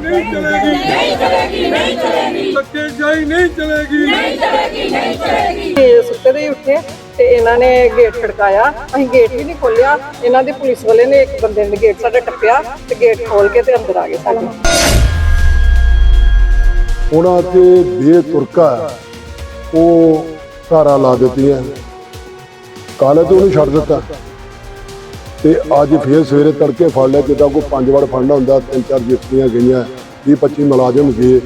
ਨਹੀਂ ਚਲੇਗੀ। ਨਹੀਂ ਚਲੇਗੀ ਨਹੀਂ ਚਲੇਗੀ। ਧੱਕੇ ਜਾਈ ਨਹੀਂ ਚਲੇਗੀ। ਇਹ ਸੁੱਤੇ ਦੇ ਹੀ ਉੱਠੇ ਤੇ ਇਹਨਾਂ ਨੇ ਗੇਟ ਖੜਕਾਇਆ। ਅਸੀਂ ਗੇਟ ਵੀ ਨਹੀਂ ਖੋਲਿਆ ਇਹਨਾਂ ਦੇ ਪੁਲਿਸ ਵਾਲੇ ਨੇ ਇੱਕ ਬੰਦੇ ਨੇ ਗੇਟ ਸਾਡਾ ਟੱਪਿਆ ਤੇ ਗੇਟ ਖੋਲ ਕੇ ਤੇ ਅੰਦਰ ਆ ਗਏ ਸਾਡੇ ਉਹਨਾਂ ਤੇ ਬੇਤੁਰਕਾ ਉਹ ਧਾਰਾ ਲਾ ਦਿੱਤੀਆਂ। ਕਾਲੇ ਤੇ ਉਹਨੂੰ ਛੱਡ ਦਿੱਤਾ। ਤੇ ਅੱਜ ਫੇਰ ਸਵੇਰੇ ਤੜਕੇ ਫੜ ਲਿਆ, ਜਿੱਦਾਂ ਕੋਈ ਪੰਜ ਵਾਰ ਫੜਨਾ ਹੁੰਦਾ, ਤਿੰਨ ਚਾਰ ਜਿਪਸੀਆਂ ਗਈਆਂ 20 25 ਮੁਲਾਜ਼ਮ ਗਏ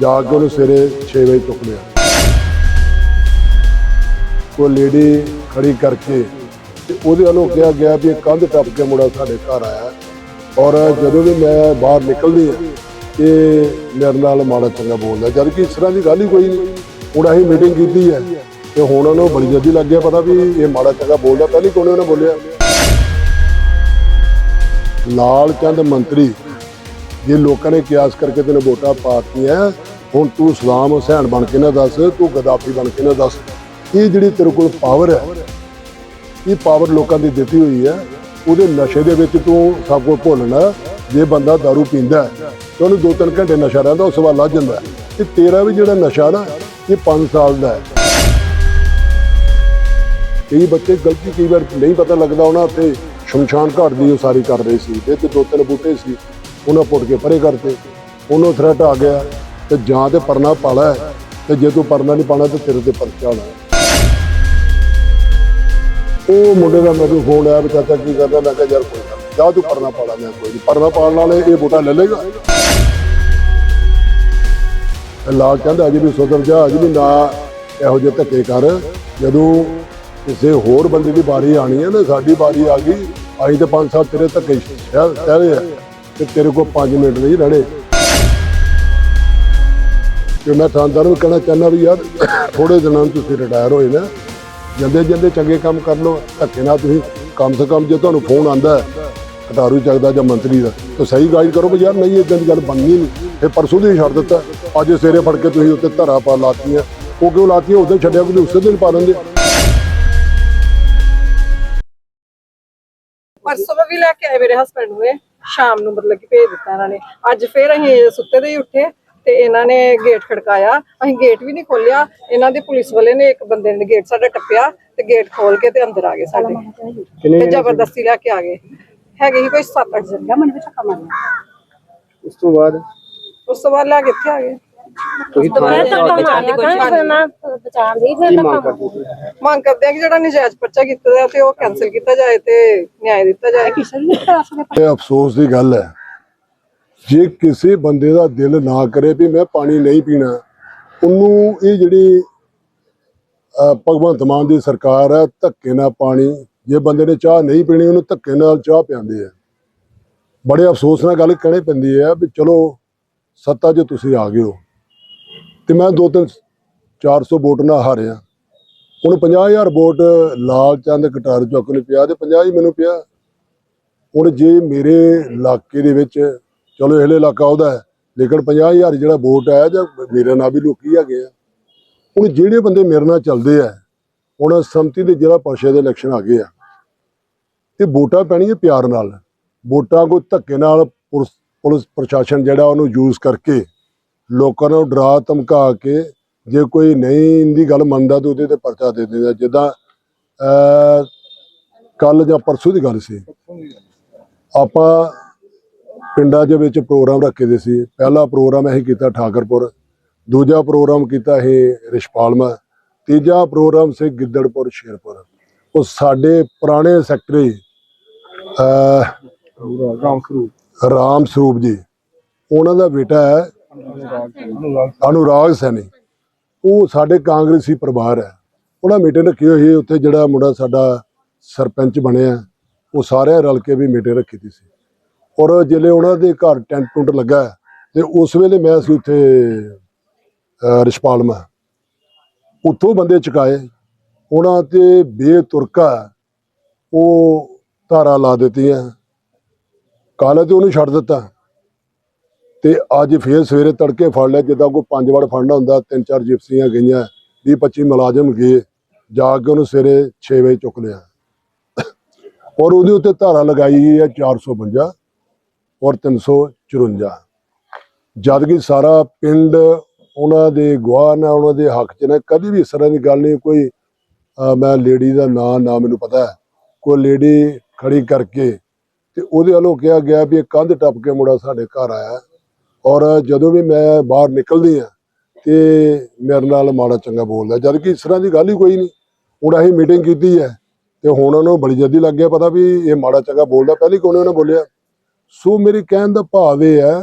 ਜਾ ਕੇ ਉਹਨੂੰ ਸਵੇਰੇ 6 ਵਜੇ ਚੁੱਕ ਲਿਆ। ਕੋਈ ਲੇਡੀ ਖੜੀ ਕਰਕੇ ਤੇ ਉਹਦੇ ਵੱਲੋਂ ਕਿਹਾ ਗਿਆ ਵੀ ਇਹ ਕੰਧ ਟੱਪ ਕੇ ਮੁੰਡਾ ਸਾਡੇ ਘਰ ਆਇਆ ਔਰ ਜਦੋਂ ਵੀ ਮੈਂ ਬਾਹਰ ਨਿਕਲਦੀ ਹਾਂ, ਇਹ ਮੇਰੇ ਨਾਲ ਮਾੜਾ ਚੰਗਾ ਬੋਲਦਾ, ਜਦ ਕਿ ਇਸ ਤਰ੍ਹਾਂ ਦੀ ਗੱਲ ਹੀ ਕੋਈ ਨਹੀਂ। ਹੁਣ ਅਸੀਂ ਮੀਟਿੰਗ ਕੀਤੀ ਹੈ ਤੇ ਹੁਣ ਉਹਨੂੰ ਬੜੀ ਜਲਦੀ ਲੱਗ ਗਿਆ ਪਤਾ ਵੀ ਇਹ ਮਾੜਾ ਚੰਗਾ ਬੋਲਦਾ, ਪਹਿਲੀ ਕੋਨੇ ਉਹਨੇ ਬੋਲਿਆ। ਲਾਲ ਚੰਦ ਮੰਤਰੀ, ਜੇ ਲੋਕਾਂ ਨੇ ਕਿਆਸ ਕਰਕੇ ਤੈਨੂੰ ਵੋਟਾਂ ਪਾਤੀਆਂ ਹੁਣ ਤੂੰ ਸਲਾਮ ਹੁਸੈਨ ਬਣ ਕੇ ਨਾ ਦੱਸ, ਤੂੰ ਗਦਾਫੀ ਬਣ ਕੇ ਨਾ ਦੱਸ ਇਹ ਜਿਹੜੀ ਤੇਰੇ ਕੋਲ ਪਾਵਰ ਹੈ, ਇਹ ਪਾਵਰ ਲੋਕਾਂ ਦੀ ਦਿੱਤੀ ਹੋਈ ਹੈ, ਉਹਦੇ ਨਸ਼ੇ ਦੇ ਵਿੱਚ ਤੂੰ ਸਭ ਕੁਝ ਭੁੱਲਣਾ ਜੇ ਬੰਦਾ दारू ਪੀਂਦਾ ਹੈ, ਤੇ ਉਹਨੂੰ ਦੋ ਤਿੰਨ ਘੰਟੇ ਨਸ਼ਾ ਰਹਿੰਦਾ, ਉਸ ਤੋਂ ਬਾਅਦ ਲੱਜ ਜਾਂਦਾ ਹੈ। ਤੇ ਤੇਰਾ ਵੀ ਜਿਹੜਾ ਨਸ਼ਾ ਨਾ, ਇਹ 5 ਸਾਲ ਦਾ ਹੈ ਕਈ ਬੱਚੇ ਗਲਤੀ ਕਈ ਵਾਰ ਨਹੀਂ ਪਤਾ ਲੱਗਦਾ ਉਹਨਾਂ ਉੱਤੇ ਸ਼ਮਸ਼ਾਨ ਘਾਟ ਦੀ ਉਸਾਰੀ ਕਰ ਰਹੇ ਸੀ। ਤੇ ਇੱਥੇ ਦੋ ਤਿੰਨ ਬੂਟੇ ਸੀ, ਉਹਨਾਂ ਪੁੱਟ ਕੇ ਪਰੇ ਕਰਤੇ। ਉਹਨੂੰ ਥ੍ਰੈਟ ਆ ਗਿਆ ਤੇ ਜਾਂ ਤੇ ਪਰਨਾ ਪਾਲਾ ਤੇ ਜੇ ਤੂੰ ਪਰਨਾ ਨਹੀਂ ਪਾਣਾ ਤੇ ਤੇਰੇ ਤੇ ਪਰਚਾ ਹੋਣਾ। ਉਹ ਮੁੰਡੇ ਦਾ ਮੈਨੂੰ ਫੋਨ ਆਇਆ ਵੀ ਚਾਚਾ ਕੀ ਕਰਦਾ? ਮੈਂ ਕਿਹਾ ਯਾਰ ਕੋਈ ਗੱਲ ਜਾ ਤੂੰ ਪਰਨਾ ਪਾਲਾ, ਮੈਂ ਕੋਈ ਨਹੀਂ। ਪਰਨਾ ਪਾਲਣ ਵਾਲੇ ਇਹ ਬੂਟਾ ਲੈ ਲੇਗਾ ਲਾਲ ਕਹਿੰਦਾ, ਅਜੇ ਵੀ ਸੁਧਰ ਜਾ, ਅਜੇ ਵੀ ਨਾ ਇਹੋ ਜਿਹੇ ਧੱਕੇ ਕਰ। ਜਦੋਂ ਕਿਸੇ ਹੋਰ ਬੰਦੇ ਦੀ ਵਾਰੀ ਆਣੀ ਹੈ ਨਾ, ਸਾਡੀ ਵਾਰੀ ਆ ਗਈ, ਅਸੀਂ ਤੇ ਪੰਜ ਸਾਲ ਤੇਰੇ ਧੱਕੇ ਸਹਿ ਰਹੇ ਆ ਤੇ ਤੇਰੇ ਕੋਲ 5 ਮਿੰਟ ਨਹੀਂ ਰਹਿਣੇ। ਤੇ ਮੈਂ ਥਾਣਦਾਰ ਨੂੰ ਕਹਿਣਾ ਚਾਹੁੰਦਾ ਵੀ ਯਾਰ ਥੋੜੇ ਦਿਨਾਂ ਨੂੰ ਤੁਸੀਂ ਰਿਟਾਇਰ ਹੋਏ ਨਾ ਜਾਂਦੇ ਜਾਂਦੇ ਚੰਗੇ ਕੰਮ ਕਰ ਲਓ, ਧੱਕੇ ਨਾਲ ਤੁਸੀਂ ਕਮ ਸੇ ਕਮ ਜੇ ਤੁਹਾਨੂੰ ਫੋਨ ਆਂਦਾ ਕਟਾਰੂ ਚੱਕਦਾ ਜਾਂ ਮੰਤਰੀ ਦਾ, ਤਾਂ ਸਹੀ ਗਾਈਡ ਕਰੋ ਵੀ ਯਾਰ ਨਹੀਂ ਇਦਾਂ ਦੀ ਗੱਲ ਬਣਨੀ ਨਹੀਂ। ਇਹ ਪਰਸੋਂ ਦੀ ਛੱਡ ਦਿੱਤਾ, ਅੱਜ ਸਵੇਰੇ ਫੜ ਕੇ ਤੁਸੀਂ ਉੱਤੇ ਧਰਾ ਪਾ ਲਾਤੀਆਂ। ਉਹ ਕਿਉਂ ਲਾਤੀਆਂ? ਉਦੋਂ ਛੱਡਿਆ ਕੋਈ ਉਸੇ ਦਿਨ ਪਾ ਦਿੰਦੇ। ਪਰਸੋਂ ਵੀ ਲੈ ਕੇ ਆਏ ਮੇਰੇ ਹਸਬੰਡ ਨੂੰ ਇਹ ਸ਼ਾਮ ਨੂੰ ਮਤਲਬ ਕਿ ਭੇਜ ਦਿੱਤਾ ਇਹਨਾਂ ਨੇ। ਅੱਜ ਫੇਰ ਅਸੀਂ ਸੁੱਤੇ ਦੇ ਹੀ ਉੱਠੇ ਤੇ ਇਹਨਾਂ ਨੇ ਗੇਟ ਖੜਕਾਇਆ। ਅਸੀਂ ਗੇਟ ਵੀ ਨਹੀਂ ਖੋਲਿਆ ਇਹਨਾਂ ਦੇ ਪੁਲਿਸ ਵਾਲੇ ਨੇ ਇੱਕ ਬੰਦੇ ਨੇ ਗੇਟ ਸਾਡਾ ਟੱਪਿਆ ਤੇ ਗੇਟ ਖੋਲ ਕੇ ਤੇ ਅੰਦਰ ਆ ਗਏ ਸਾਡੇ। ਤੇ ਜ਼ਬਰਦਸਤੀ ਲੈ ਕੇ ਆ ਗਏ। ਹੈਗੇ ਹੀ ਕੋਈ 7-8 ਜਣੇ। ਮੈਨੂੰ ਵੀ ਧੱਕਾ ਮਾਰਿਆ? ਉਸ ਤੋਂ ਬਾਅਦ? ਉਸ ਤੋਂ ਬਾਅਦ ਲੈ ਕੇ ਇੱਥੇ ਆ ਗਏ। ਤੁਸੀਂ ਥਾਣੇ ਬਚਾਉਣ ਦੀ ਫਿਰ ਕੀ ਮੰਗ ਕਰਦੇ ਹੋ? ਮੰਗ ਕਰਦੇ ਆ ਕਿ ਜਿਹੜਾ ਨਜਾਇਜ਼ ਪਰਚਾ ਕੀਤਾ ਜਾਏ ਤੇ ਉਹ ਕੈਨਸਲ ਕੀਤਾ ਜਾਏ ਤੇ ਨਿਆਂ ਦਿੱਤਾ ਜਾਏ। ਇਹ ਅਫਸੋਸ ਦੀ ਗੱਲ ਹੈ। ਜੇ ਕਿਸੇ ਬੰਦੇ ਦਾ ਦਿਲ ਨਾ ਕਰੇ ਵੀ ਮੈਂ ਪਾਣੀ ਨਹੀਂ ਪੀਣਾ ਉਹਨੂੰ ਇਹ ਜਿਹੜੀ ਅਹ, ਭਗਵੰਤ ਮਾਨ ਦੀ ਸਰਕਾਰ ਹੈ ਧੱਕੇ ਨਾਲ ਪਾਣੀ ਜੇ ਬੰਦੇ ਨੇ ਚਾਹ ਨਹੀਂ ਪੀਣੀ ਉਹਨੂੰ ਧੱਕੇ ਨਾਲ ਚਾਹ ਪਿਆਉਂਦੇ ਆ। ਬੜੇ ਅਫਸੋਸ ਨਾਲ ਗੱਲ ਕਹਿਣੀ ਪੈਂਦੀ ਹੈ ਵੀ ਚਲੋ ਸੱਤਾ 'ਚ ਤੁਸੀਂ ਆ ਗਏ ਹੋ। ਤੇ ਮੈਂ ਦੋ ਤਿੰਨ 400 ਵੋਟ ਨਾਲ ਹਾਰਿਆ। ਹੁਣ 50000 ਵੋਟ ਲਾਲ ਚੰਦ ਕਟਾਰ ਚੌਕ ਨੂੰ ਪਿਆ ਤੇ 50 ਹੀ ਮੈਨੂੰ ਪਿਆ। ਹੁਣ ਜੇ ਮੇਰੇ ਇਲਾਕੇ ਦੇ ਵਿੱਚ, ਚਲੋ ਇਹਲੇ ਇਲਾਕਾ ਉਹਦਾ ਹੈ, ਲੇਕਿਨ 50000 ਜਿਹੜਾ ਵੋਟ ਆਇਆ ਜਾਂ ਮੇਰੇ ਨਾਲ ਵੀ ਲੋਕੀ ਹੈਗੇ ਆ। ਹੁਣ ਜਿਹੜੇ ਬੰਦੇ ਮੇਰੇ ਨਾਲ ਚੱਲਦੇ ਆ, ਹੁਣ ਸੰਮਤੀ ਦੇ ਜਿਹੜਾ ਪਰਿਸ਼ਦ ਦੇ ਇਲੈਕਸ਼ਨ ਆ ਗਏ ਆ। ਤੇ ਵੋਟਾਂ ਪੈਣੀਆਂ ਪਿਆਰ ਨਾਲ। ਵੋਟਾਂ ਕੋਈ ਧੱਕੇ ਨਾਲ ਪੁਲਿਸ ਪੁਲਿਸ ਪ੍ਰਸ਼ਾਸਨ ਜਿਹੜਾ ਉਹਨੂੰ ਯੂਜ਼ ਕਰਕੇ ਲੋਕਾਂ ਨੂੰ ਡਰਾ ਧਮਕਾ ਕੇ ਜੇ ਕੋਈ ਨਹੀਂ ਇਹਦੀ ਗੱਲ ਮੰਨਦਾ ਤਾਂ ਉਹਦੇ ਤੇ ਪਰਚਾ ਦੇ ਦਿੰਦਾ। ਜਿੱਦਾਂ ਕੱਲ ਜਾਂ ਪਰਸੋਂ ਦੀ ਗੱਲ ਸੀ। ਆਪਾਂ ਪਿੰਡਾਂ ਦੇ ਵਿੱਚ ਪ੍ਰੋਗਰਾਮ ਰੱਖੇ ਦੇ ਸੀ। ਪਹਿਲਾ ਪ੍ਰੋਗਰਾਮ ਅਸੀਂ ਕੀਤਾ ਠਾਕਰਪੁਰ ਦੂਜਾ ਪ੍ਰੋਗਰਾਮ ਕੀਤਾ ਇਹ ਰਿਸ਼ਪਾਲਮਾ ਤੀਜਾ ਪ੍ਰੋਗਰਾਮ ਸੀ ਗਿੱਦੜਪੁਰ ਸ਼ੇਰਪੁਰ। ਉਹ ਸਾਡੇ ਪੁਰਾਣੇ ਸੈਕਟਰੀ ਰਾਮ ਸਰੂਪ। ਰਾਮ ਸਰੂਪ ਜੀ ਉਹਨਾਂ ਦਾ ਬੇਟਾ ਹੈ। ਅਨੁਰਾਗ ਸੈਣੀ। ਉਹ ਸਾਡੇ ਕਾਂਗਰਸੀ ਪਰਿਵਾਰ ਹੈ। ਉਹਨਾਂ ਮੀਟਿੰਗ ਰੱਖੀ ਹੋਈ ਉੱਥੇ ਜਿਹੜਾ ਮੁੰਡਾ ਸਾਡਾ ਸਰਪੰਚ ਬਣਿਆ, ਉਹ ਸਾਰਿਆਂ ਰਲ ਕੇ ਵੀ ਮੀਟਿੰਗ ਰੱਖੀ ਤੀ ਸੀ। ਔਰ ਜਿਹੜੇ ਉਹਨਾਂ ਦੇ ਘਰ ਟੈਂਟ ਟੁੰਟ ਲੱਗਾ ਤੇ ਉਸ ਵੇਲੇ ਮੈਂ ਸੀ ਉੱਥੇ ਰਿਸ਼ਪਾਲਮਾ ਉੱਥੋਂ ਬੰਦੇ ਚੁਕਾਏ। ਉਹਨਾਂ ਤੇ ਬੇਤੁਰਕਾ ਉਹ ਧਾਰਾ ਲਾ ਦਿੱਤੀਆਂ। ਕਾਲੇ ਤੇ ਉਹਨੂੰ ਛੱਡ ਦਿੱਤਾ। ਤੇ ਅੱਜ ਫੇਰ ਸਵੇਰੇ ਤੜਕੇ ਫੜ ਲਿਆ, ਜਿੱਦਾਂ ਕੋਈ ਪੰਜ ਵਾਰ ਫੜਨਾ ਹੁੰਦਾ, ਤਿੰਨ ਚਾਰ ਜਿਪਸੀਆਂ ਗਈਆਂ 20 25 ਮੁਲਾਜ਼ਮ ਗਏ, ਜਾ ਕੇ ਉਹਨੂੰ ਸਵੇਰੇ 6 ਵਜੇ ਚੁੱਕ ਲਿਆ। ਔਰ ਉਹਦੇ ਉੱਤੇ ਧਾਰਾ ਲਗਾਈ ਗਈ ਹੈ 452 ਔਰ 354 ਜਦ ਕਿ ਸਾਰਾ ਪਿੰਡ ਉਹਨਾਂ ਦੇ ਗਵਾਹ ਨਾਲ ਉਹਨਾਂ ਦੇ ਹੱਕ 'ਚ ਨੇ, ਕਦੀ ਵੀ ਇਸ ਤਰ੍ਹਾਂ ਦੀ ਗੱਲ ਨਹੀਂ, ਕੋਈ ਮੈਂ ਲੇਡੀ ਦਾ ਨਾਂ, ਨਾ ਮੈਨੂੰ ਪਤਾ ਕੋਈ ਲੇਡੀ ਖੜੀ ਕਰਕੇ ਤੇ ਉਹਦੇ ਵੱਲੋਂ ਕਿਹਾ ਗਿਆ ਵੀ ਇਹ ਕੰਧ ਟੱਪ ਕੇ ਮੁੰਡਾ ਸਾਡੇ ਘਰ ਆਇਆ। ਔਰ ਜਦੋਂ ਵੀ ਮੈਂ ਬਾਹਰ ਨਿਕਲਦੀ ਆ ਤੇ ਮੇਰੇ ਨਾਲ ਮਾੜਾ ਚੰਗਾ ਬੋਲਦਾ, ਜਦ ਕਿ ਇਸ ਤਰ੍ਹਾਂ ਦੀ ਗੱਲ ਹੀ ਕੋਈ ਨਹੀਂ। ਹੁਣ ਅਸੀਂ ਮੀਟਿੰਗ ਕੀਤੀ ਹੈ ਤੇ ਹੁਣ ਉਹਨੂੰ ਬੜੀ ਜਲਦੀ ਲੱਗ ਗਿਆ ਪਤਾ ਵੀ ਇਹ ਮਾੜਾ ਚੰਗਾ ਬੋਲਦਾ, ਪਹਿਲੀ ਕੋਨੇ ਉਹਨੇ ਬੋਲਿਆ? ਸੋ ਮੇਰੇ ਕਹਿਣ ਦਾ ਭਾਵ ਇਹ ਹੈ,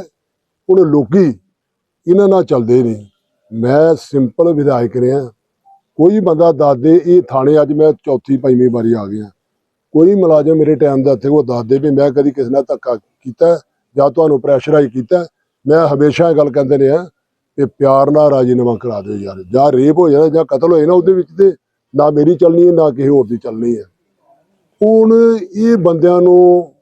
ਹੁਣ ਲੋਕੀ ਇਹਨਾਂ ਨਾਲ ਚੱਲਦੇ ਨਹੀਂ। ਮੈਂ ਸਿੰਪਲ ਵਿਧਾਇਕ ਰਿਹਾ। ਕੋਈ ਬੰਦਾ ਦੱਸਦੇ, ਇਹ ਥਾਣੇ ਅੱਜ ਮੈਂ ਚੌਥੀ ਪੰਜਵੀਂ ਵਾਰੀ ਆ ਗਿਆ। ਕੋਈ ਮੁਲਾਜ਼ਮ ਮੇਰੇ ਟਾਈਮ ਦਾ ਇੱਥੇ ਉਹ ਦੱਸਦੇ ਵੀ ਮੈਂ ਕਦੀ ਕਿਸੇ ਨਾਲ ਧੱਕਾ ਕੀਤਾ ਜਾਂ ਤੁਹਾਨੂੰ ਪ੍ਰੈਸ਼ਰਾਈਜ਼ ਕੀਤਾ। ਮੈਂ ਹਮੇਸ਼ਾ ਇਹ ਗੱਲ ਕਹਿੰਦੇ ਰਿਹਾ ਕਿ ਪਿਆਰ ਨਾਲ ਰਾਜੀਨਾਮਾ ਕਰਾ ਦਿਓ ਯਾਰ, ਜਾਂ ਰੇਪ ਹੋ ਜਾਣਾ, ਜਾਂ ਕਤਲ ਹੋ ਜਾਣਾ, ਉਹਦੇ ਵਿੱਚ ਤੇ ਨਾ ਮੇਰੀ ਚੱਲਣੀ ਹੈ, ਨਾ ਕਿਸੇ ਹੋਰ ਦੀ ਚੱਲਣੀ ਹੈ। ਹੁਣ ਇਹ ਬੰਦਿਆਂ ਨੂੰ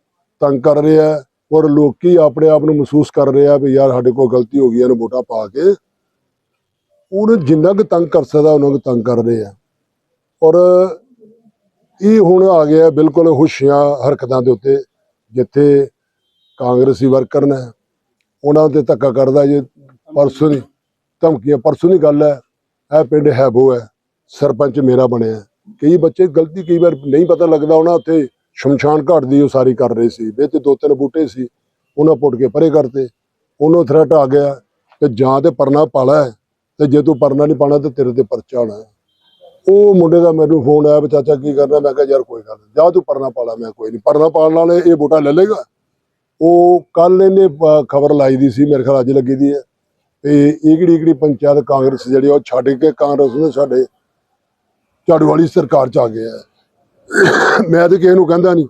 ਤੰਗ ਕਰ ਰਿਹਾ ਔਰ ਲੋਕੀ ਆਪਣੇ ਆਪ ਨੂੰ ਮਹਿਸੂਸ ਕਰ ਰਹੇ ਆ ਵੀ ਯਾਰ ਸਾਡੇ ਕੋਲ ਗਲਤੀ ਹੋ ਗਈ ਇਹਨੂੰ ਵੋਟਾਂ ਪਾ ਕੇ। ਉਹਨੂੰ ਜਿੰਨਾ ਕੁ ਤੰਗ ਕਰ ਸਕਦਾ, ਉਹਨਾਂ ਕੁ ਤੰਗ ਕਰ ਰਹੇ ਆ। ਔਰ ਇਹ ਹੁਣ ਆ ਗਿਆ ਬਿਲਕੁਲ ਹੁਸ਼ਿਆ ਹਰਕਤਾਂ ਦੇ ਉੱਤੇ, ਜਿੱਥੇ ਕਾਂਗਰਸੀ ਵਰਕਰ ਨੇ ਉਹਨਾਂ ਤੇ ਧੱਕਾ ਕਰਦਾ ਜੇ ਪਰਸੋਂ ਦੀ ਧਮਕੀਆਂ, ਪਰਸੋਂ ਦੀ ਗੱਲ ਹੈ, ਇਹ ਪਿੰਡ ਹੈਬੋ ਹੈ, ਸਰਪੰਚ ਮੇਰਾ ਬਣਿਆ ਕਈ ਬੱਚੇ ਗਲਤੀ ਕਈ ਵਾਰ ਨਹੀਂ ਪਤਾ ਲੱਗਦਾ, ਉਹਨਾਂ ਉੱਥੇ ਸ਼ਮਸ਼ਾਨ ਘਾਟ ਦੀ ਉਸਾਰੀ ਕਰ ਰਹੇ ਸੀ ਵਿੱਚ ਦੋ ਤਿੰਨ ਬੂਟੇ ਸੀ, ਉਹਨਾਂ ਪੁੱਟ ਕੇ ਪਰੇ ਕਰਤੇ। ਉਹਨੂੰ ਥ੍ਰੈਟ ਆ ਗਿਆ, ਤੇ ਜਾਂ ਤੇ ਪਰਨਾ ਪਾਲਾ ਹੈ, ਤੇ ਜੇ ਤੂੰ ਪਰਨਾ ਨਹੀਂ ਪਾਣਾ, ਤੇ ਤੇਰੇ ਤੇ ਪਰਚਾ ਹੋਣਾ ਉਹ ਮੁੰਡੇ ਦਾ ਮੈਨੂੰ ਫੋਨ ਆਇਆ ਵੀ ਚਾਚਾ ਕੀ ਕਰਨਾ, ਮੈਂ ਕਿਹਾ ਯਾਰ ਕੋਈ ਗੱਲ ਨਹੀਂ ਜਾ ਤੂੰ ਪਰਨਾ ਪਾਲਾ, ਮੈਂ ਕੋਈ ਨਹੀਂ ਪਰਨਾ ਪਾਲਣ ਵਾਲੇ ਇਹ ਬੂਟਾ ਲੈ ਲੇਗਾ ਉਹ ਕੱਲ ਇਹਨੇ ਖਬਰ ਲਾਈ ਦੀ ਸੀ ਮੇਰੇ ਖਿਆਲ ਅੱਜ ਲੱਗੀ ਦੀ ਹੈ। ਤੇ ਈਗੜੀ ਈਗੜੀ ਪੰਚਾਇਤ ਕਾਂਗਰਸ ਜਿਹੜੀ ਆ, ਉਹ ਛੱਡ ਕੇ ਕਾਂਗਰਸ ਨੇ ਸਾਡੇ ਝਾੜੂ ਵਾਲੀ ਸਰਕਾਰ ਚ ਆ ਗਏ ਹੈ। ਮੈਂ ਤੇ ਕਿਸੇ ਨੂੰ ਕਹਿੰਦਾ ਨਹੀਂ।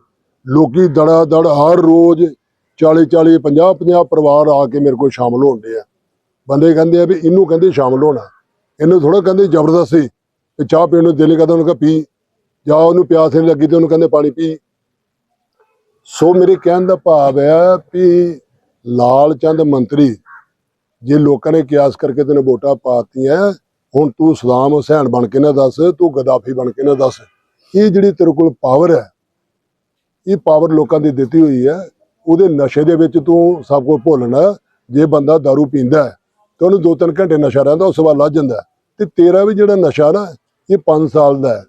ਲੋਕੀ ਦੜਾ ਦੜ ਹਰ ਰੋਜ਼ 40 40 50 50 ਪਰਿਵਾਰ ਆ ਕੇ ਮੇਰੇ ਕੋਲ ਸ਼ਾਮਲ ਹੋਣਦੇ ਆ। ਬੰਦੇ ਕਹਿੰਦੇ ਆ ਵੀ ਇਹਨੂੰ ਕਹਿੰਦੇ ਸ਼ਾਮਲ ਹੋਣਾ। ਇਹਨੂੰ ਥੋੜਾ ਕਹਿੰਦੇ ਜ਼ਬਰਦਸਤੀ। ਤੇ ਚਾਹ ਪੀਣ ਨੂੰ ਦਿਲ ਨਹੀਂ ਕਰਦਾ ਉਹਨੂੰ ਕਹ ਪੀ। ਜਾਂ ਉਹਨੂੰ ਪਿਆਸ ਨਹੀਂ ਲੱਗੀ ਤੇ ਉਹਨੂੰ ਕਹਿੰਦੇ ਪਾਣੀ ਪੀ। ਸੋ ਮੇਰੇ ਕਹਿਣ ਦਾ ਭਾਵ ਹੈ ਵੀ ਲਾਲ ਚੰਦ ਮੰਤਰੀ ਜੇ ਲੋਕਾਂ ਨੇ ਕਿਆਸ ਕਰਕੇ ਤੈਨੂੰ ਵੋਟਾਂ ਪਾਤੀਆਂ, ਹੁਣ ਤੂੰ ਸਦਾਮ ਹੁਸੈਨ ਬਣ ਕੇ ਨਾ ਦੱਸ, ਤੂੰ ਗਦਾਫੀ ਬਣ ਕੇ ਨਾ ਦੱਸ। ਇਹ ਜਿਹੜੀ ਤੇਰੇ ਕੋਲ ਪਾਵਰ ਹੈ, ਇਹ ਪਾਵਰ ਲੋਕਾਂ ਦੀ ਦਿੱਤੀ ਹੋਈ ਹੈ, ਉਹਦੇ ਨਸ਼ੇ ਦੇ ਵਿੱਚ ਤੂੰ ਸਭ ਕੁਝ ਭੁੱਲਣਾ ਜੇ ਬੰਦਾ दारू ਪੀਂਦਾ ਤੇ ਉਹਨੂੰ 2-3 ਘੰਟੇ ਨਸ਼ਾ ਰਹਿੰਦਾ, ਉਸ ਤੋਂ ਬਾਅਦ ਲੱਜ ਜਾਂਦਾ ਤੇ ਤੇਰਾ ਵੀ ਜਿਹੜਾ ਨਸ਼ਾ ਨਾ, ਇਹ 5 ਸਾਲ ਦਾ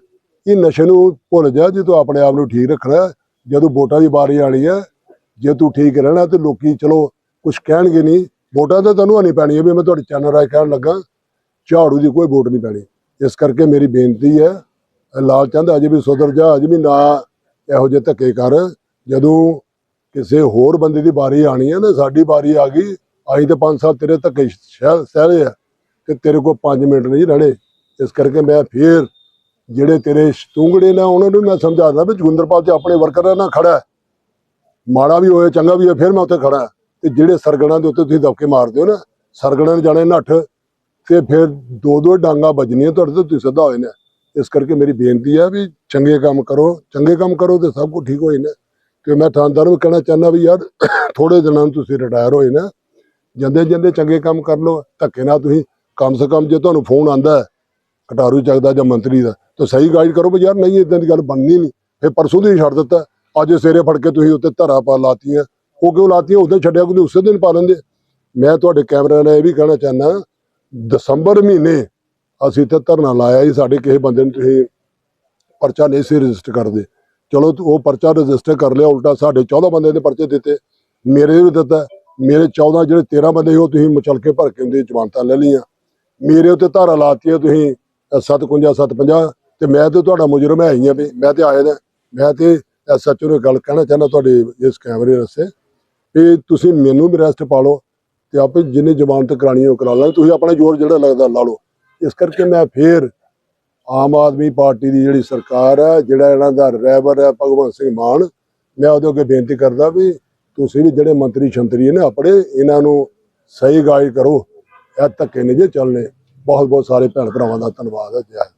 ਇਹ ਨਸ਼ੇ ਨੂੰ ਭੁੱਲ ਜਾ, ਜੇ ਤੂੰ ਆਪਣੇ ਆਪ ਨੂੰ ਠੀਕ ਰੱਖਣਾ ਜਦੋਂ ਵੋਟਾਂ ਦੀ ਵਾਰੀ ਆਣੀ ਹੈ, ਜੇ ਤੂੰ ਠੀਕ ਰਹਿਣਾ ਤੇ ਲੋਕੀ ਚਲੋ ਕੁਝ ਕਹਿਣਗੇ ਨਹੀਂ, ਵੋਟਾਂ ਤਾਂ ਤੈਨੂੰ ਨਹੀਂ ਪੈਣੀ ਵੀ ਮੈਂ ਤੁਹਾਡੇ ਚੈਨਲ ਰਾਏ ਕਹਿਣ ਲੱਗਾ, ਝਾੜੂ ਦੀ ਕੋਈ ਵੋਟ ਨਹੀਂ ਪੈਣੀ। ਇਸ ਕਰਕੇ ਮੇਰੀ ਬੇਨਤੀ ਹੈ, ਲਾਲ ਚੰਦ ਅਜੇ ਵੀ ਸੁਧਰ ਜਾ, ਅਜੇ ਵੀ ਨਾ ਇਹੋ ਜਿਹੇ ਧੱਕੇ ਕਰ। ਜਦੋਂ ਕਿਸੇ ਹੋਰ ਬੰਦੇ ਦੀ ਵਾਰੀ ਆਣੀ ਹੈ ਨਾ, ਸਾਡੀ ਵਾਰੀ ਆ ਗਈ, ਅਸੀਂ ਤੇ 5 ਸਾਲ ਤੇਰੇ ਧੱਕੇ ਸਹਿ ਸਹਿ ਲਏ ਆ ਤੇ ਤੇਰੇ ਕੋਲ 5 ਮਿੰਟ ਨਹੀਂ ਰਹਿਣੇ। ਇਸ ਕਰਕੇ ਮੈਂ ਫੇਰ ਜਿਹੜੇ ਤੇਰੇ ਸਤੂੰਗੜੇ ਨੇ, ਉਹਨਾਂ ਨੂੰ ਮੈਂ ਸਮਝਾਦਾ ਵੀ ਜੁਗਿੰਦਰਪਾਲ ਤੇ ਆਪਣੇ ਵਰਕਰਾਂ ਨਾਲ ਖੜਾ ਹੈ। ਮਾੜਾ ਵੀ ਹੋਏ, ਚੰਗਾ ਵੀ ਹੋਏ, ਫਿਰ ਮੈਂ ਉੱਥੇ ਖੜਾ ਤੇ ਜਿਹੜੇ ਸਰਗਣਾ ਦੇ ਉੱਤੇ ਤੁਸੀਂ ਦਬਕੇ ਮਾਰਦੇ ਹੋ ਨਾ, ਸਰਗਣਾ ਨੇ ਜਾਣੇ ਨੱਠ ਤੇ ਫਿਰ ਦੋ ਦੋ ਡਾਂਗਾ ਵੱਜਣੀਆਂ ਤੁਹਾਡੇ ਤੋਂ, ਤੁਸੀਂ ਸਿੱਧਾ ਹੋਏ ਨੇ ਇਸ ਕਰਕੇ ਮੇਰੀ ਬੇਨਤੀ ਹੈ ਵੀ ਚੰਗੇ ਕੰਮ ਕਰੋ, ਚੰਗੇ ਕੰਮ ਕਰੋ ਤੇ ਸਭ ਕੁਝ ਠੀਕ ਹੋਏ ਨੇ ਤੇ ਮੈਂ ਥਾਣਦਾਰ ਨੂੰ ਕਹਿਣਾ ਚਾਹੁੰਦਾ ਵੀ ਯਾਰ ਥੋੜੇ ਦਿਨਾਂ ਨੂੰ ਤੁਸੀਂ ਰਿਟਾਇਰ ਹੋਏ ਨਾ ਜਾਂਦੇ ਜਾਂਦੇ ਚੰਗੇ ਕੰਮ ਕਰ ਲਓ, ਧੱਕੇ ਨਾਲ ਤੁਸੀਂ ਕਮ ਸੇ ਕਮ ਜੇ ਤੁਹਾਨੂੰ ਫੋਨ ਆਂਦਾ ਕਟਾਰੂ ਚੱਕਦਾ ਜਾਂ ਮੰਤਰੀ ਦਾ, ਤਾਂ ਸਹੀ ਗਾਈਡ ਕਰੋ ਵੀ ਯਾਰ ਨਹੀਂ ਇਦਾਂ ਦੀ ਗੱਲ ਬਣਨੀ ਨਹੀਂ। ਫਿਰ ਪਰਸੋਂ ਦੀ ਹੀ ਛੱਡ ਦਿੱਤਾ। ਅੱਜ ਸਵੇਰੇ ਫੜ ਕੇ ਤੁਸੀਂ ਉੱਤੇ ਧਰਾ ਪਾ ਲਾਤੀਆਂ। ਉਹ ਕਿਉਂ ਲਾਤੀਆਂ? ਉਦੋਂ ਛੱਡਿਆ ਕੋਈ ਉਸੇ ਦਿਨ ਪਾ ਲੈਂਦੇ। ਮੈਂ ਤੁਹਾਡੇ ਕੈਮਰੇ ਨਾਲ ਇਹ ਵੀ ਕਹਿਣਾ ਚਾਹੁੰਦਾ, ਦਸੰਬਰ ਮਹੀਨੇ ਅਸੀਂ ਤੇ ਧਰਨਾ ਲਾਇਆ ਸੀ, ਸਾਡੇ ਕਿਸੇ ਬੰਦੇ ਨੂੰ ਤੁਸੀਂ ਪਰਚਾ ਨਹੀਂ ਸੀ ਰਜਿਸਟਰ ਕਰਦੇ। ਚਲੋ ਉਹ ਪਰਚਾ ਰਜਿਸਟਰ ਕਰ ਲਿਆ, ਉਲਟਾ ਸਾਡੇ 14 ਬੰਦੇ ਦੇ ਪਰਚੇ ਦਿੱਤੇ। ਮੇਰੇ ਵੀ ਦਿੱਤਾ। ਮੇਰੇ 14 ਜਿਹੜੇ 13 ਬੰਦੇ ਸੀ, ਉਹ ਤੁਸੀਂ ਮਚਲ ਕੇ ਭਰ ਕੇ ਉਹਦੀ ਜ਼ਮਾਨਤਾਂ ਲੈ ਲਈਆਂ। ਮੇਰੇ ਉੱਤੇ ਧਾਰਾ ਲਾਤੀ ਹੈ ਤੁਸੀਂ। 751 750 ਤੇ ਮੈਂ ਤੇ ਤੁਹਾਡਾ ਮੁਜਰਮ ਹੈ ਹੀ ਆ ਵੀ ਮੈਂ ਤੇ ਆਏ ਦਾ ਮੈਂ ਤੇ ਐਸਐਚਓ ਨੂੰ ਗੱਲ ਕਹਿਣਾ ਚਾਹੁੰਦਾ ਤੁਹਾਡੇ ਇਸ ਕੈਮਰੇ ਰਸਤੇ ਵੀ ਤੁਸੀਂ ਮੈਨੂੰ ਵੀ ਰੈਸਟ ਪਾ ਲਓ ਤੇ ਆਪੇ ਜਿੰਨੀ ਜ਼ਮਾਨਤ ਕਰਾਣੀ ਉਹ ਕਰਾ ਲਾਂਗੇ। ਤੁਸੀਂ ਆਪਣਾ ਜ਼ੋਰ ਜਿਹੜਾ ਲੱਗਦਾ ਲਾ ਲਓ। ਇਸ ਕਰਕੇ ਮੈਂ ਫੇਰ ਆਮ ਆਦਮੀ ਪਾਰਟੀ ਦੀ ਜਿਹੜੀ ਸਰਕਾਰ ਹੈ, ਜਿਹੜਾ ਇਹਨਾਂ ਦਾ ਰਹਿਬਰ ਹੈ, ਭਗਵੰਤ ਸਿੰਘ ਮਾਨ, ਮੈਂ ਉਹਦੇ ਅੱਗੇ ਬੇਨਤੀ ਕਰਦਾ ਵੀ ਤੁਸੀਂ ਵੀ ਜਿਹੜੇ ਮੰਤਰੀ ਸ਼ੰਤਰੀ ਨੇ, ਆਪਣੇ ਇਹਨਾਂ ਨੂੰ ਸਹੀ ਗਾਈਡ ਕਰੋ। ਇਹ ਧੱਕੇ ਨਹੀਂ ਜੇ ਚੱਲਣੇ। ਬਹੁਤ ਬਹੁਤ ਸਾਰੇ ਭੈਣ ਭਰਾਵਾਂ ਦਾ ਧੰਨਵਾਦ ਹੈ ਜੈ।